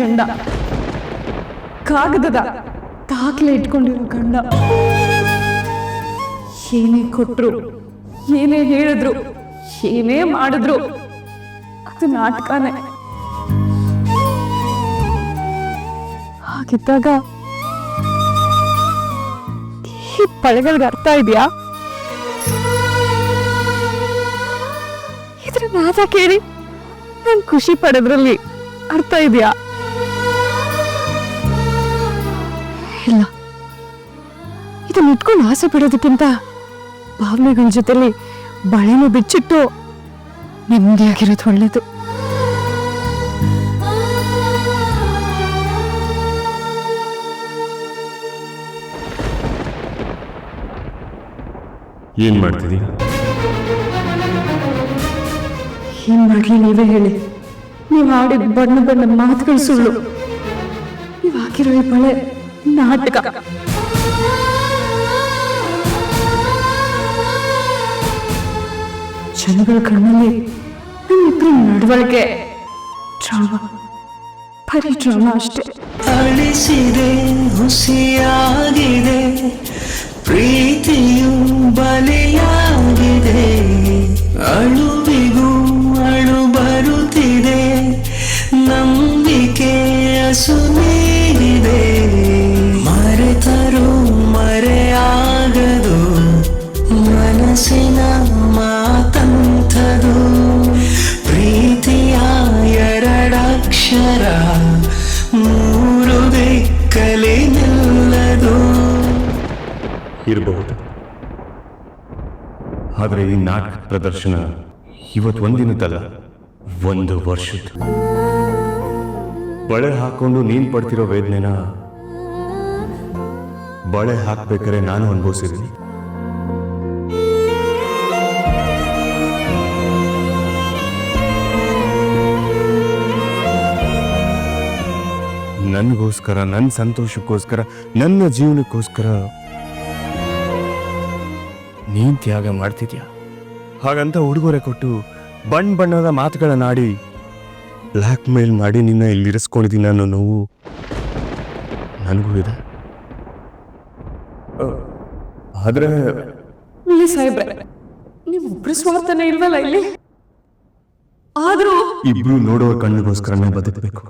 ಗಂಡ. ಕಾಗದದ. ದಾಖಲೆ ಇಟ್ಕೊಂಡಿರೋ ಗಂಡ. ಏನೇ ಕೊಟ್ರು, ಏನೇ ಹೇಳಿದ್ರು, ಏನೇ ಮಾಡಿದ್ರು, ಅದು ನಾಟಕನೇ. ಹಾಗಿದ್ದಾಗ ಈ ಪಳೆಗಳಿಗೆ ಅರ್ಥ ಇದೆಯಾ? ಇದ್ರ ನಾಟಕ ಕೇಳಿ ನಾನು ಖುಷಿ ಪಡೆದ್ರಲ್ಲಿ ಅರ್ಥ ಇದೆಯಾ? ಇಲ್ಲ. ಇದನ್ನ ಇಟ್ಕೊಂಡು ಆಸೆ ಪಡೋದಕ್ಕಿಂತ ಭಾವನೆಗಳ ಜೊತೆಲಿ ಬಳೆನೂ ಬಿಚ್ಚಿಟ್ಟು ನೆಮ್ಮದಿಯಾಗಿರೋದು ಒಳ್ಳೇದು. ಏನ್ ಮಾಡ್ತೀನಿ ಏನ್ ಮಾಡ್ಲಿ ನೀವೇ ಹೇಳಿ. ನೀವು ಆಡಿದ ಬಣ್ಣ ಬಣ್ಣ ಮಾತುಗಳು ಸುಳ್ಳು. ನೀವು ಹಾಕಿರೋ ಈ ಬಳೆ ನಾಟಕ. ಜನಗಳ ಕಣ್ಣಲ್ಲಿ ನಮ್ಮಿಬ್ರು ನಡವಳಿಕೆ. ಡ್ರಾಮಾ. ಬರೀ ಡ್ರಾಮಾ ಅಷ್ಟೇ. ಅಳಿಸಿದೆ ಹುಸಿಯಾಗಿದೆ ಪ್ರೀತಿಯು ಬಲಿಯಾಗಿದೆ. ಅಳುವಿಗೂ ಇರಬಹುದು. ಆದರೆ ಈ ನಾಟಕ ಪ್ರದರ್ಶನ ಇವತ್ತು ಒಂದಿನದಲ್ಲ ಒಂದು ವರ್ಷದ ಬಳೆ ಹಾಕೊಂಡು ನೀನ್ ಪಡ್ತಿರೋ ವೇದನೆನ ಬಳೆ ಹಾಕ್ಬೇಕಾದ್ರೆ ನಾನು ಅನುಭವಿಸಿದ್ದೀನಿ. ನನಗೋಸ್ಕರ ನನ್ನ ಸಂತೋಷಕ್ಕೋಸ್ಕರ, ನನ್ನ ಜೀವನಕ್ಕೋಸ್ಕರ ನೀನ್ ತ್ಯಾಗ ಮಾಡ್ತಿದ್ಯಾ? ಹಾಗಂತ ಉಡುಗೊರೆ ಕೊಟ್ಟು ಬಣ್ಣ ಬಣ್ಣದ ಮಾತುಗಳನ್ನಾಡಿ ಬ್ಲ್ಯಾಕ್ ಮೇಲ್ ಮಾಡಿ ನಿನ್ನ ಇಲ್ಲಿರಿಸ್ಕೊಂಡಿದ್ದೀನಿ ಅನ್ನೋ ನೋವು ನನಗೂ ಇದೆ. ಆದ್ರೆ ಇಲ್ಲಿ ಸಾಹೇಬ್ರೆ ನೀವು ಒಬ್ರು ಸ್ವಾರ್ಥನೇ ಇಲ್ವಲ್ಲ ಇಲ್ಲಿ? ಆದ್ರೂ ಇಬ್ರು ನೋಡುವ ಕಣ್ಣಿಗೋಸ್ಕರನೇ ಬದುಕಬೇಕು.